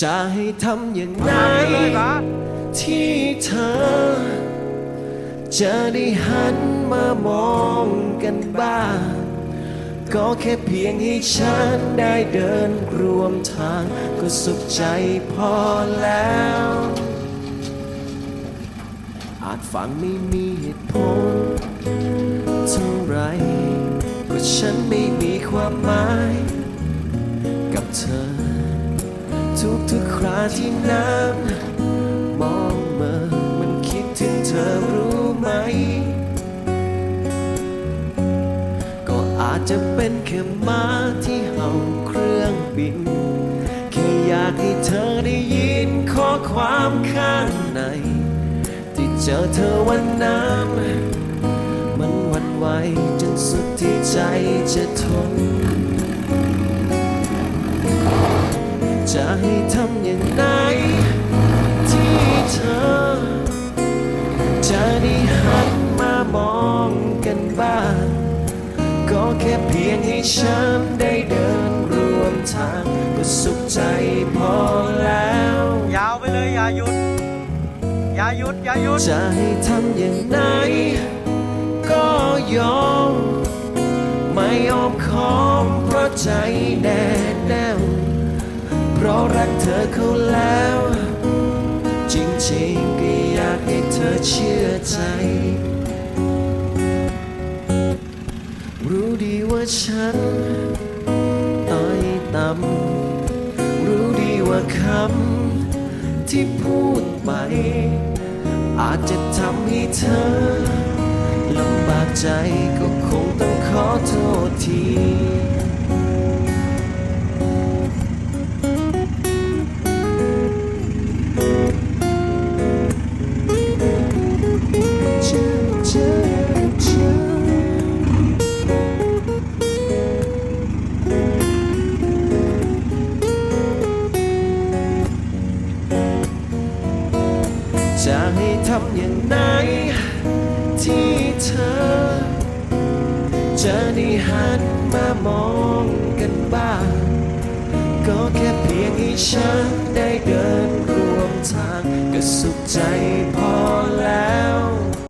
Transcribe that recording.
จะให้ทำอย่างไรที่เธอ จะได้หันมามองกันบ้าง ก็แค่เพียงให้ฉันได้เดินร่วมทาง ก็สุขใจพอแล้ว อาจฟังไม่มีเหตุผลเท่าไหรก็ฉันไม่มีความหมายกับเธอ ทุกทุกคราที่น้ำมองเมื่อมันคิดถึงเธอรู้ไหม ก็อาจจะเป็นแค่ม้าที่เห่าเครื่องบิน แค่อยากให้เธอได้ยินข้อความข้างใน ที่เจอเธอวันนั้นมันหวันไหวจนสุดที่ใจจะทน จะให้ทำอย่างไรที่เธอ จะได้หันมามองกันบ้าง ก็แค่เพียงให้ฉันได้เดินร่วมทาง ก็สุขใจพอแล้ว ยาวไปเลยอย่าหยุด อย่าหยุด อย่าหยุด จะให้ทำอย่างไรก็ยอม ไม่ยอมคอมเพราะใจแน่แน่วเพราะรัก เธอเขาแล้ว จริงๆก็อยากให้เธอเชื่อใจ รู้ดีว่าฉันต้อยต่ำรู้ดีว่าคำที่พูดไป อาจจะทำให้เธอลำบากใจก็คงต้องขอโทษทีากให้ทำอย่างไรที่เธอ จะได้หันมามองกันบ้าง ก็แค่เพียงให้ฉันได้เดินร่วมทางก็สุขใจพอ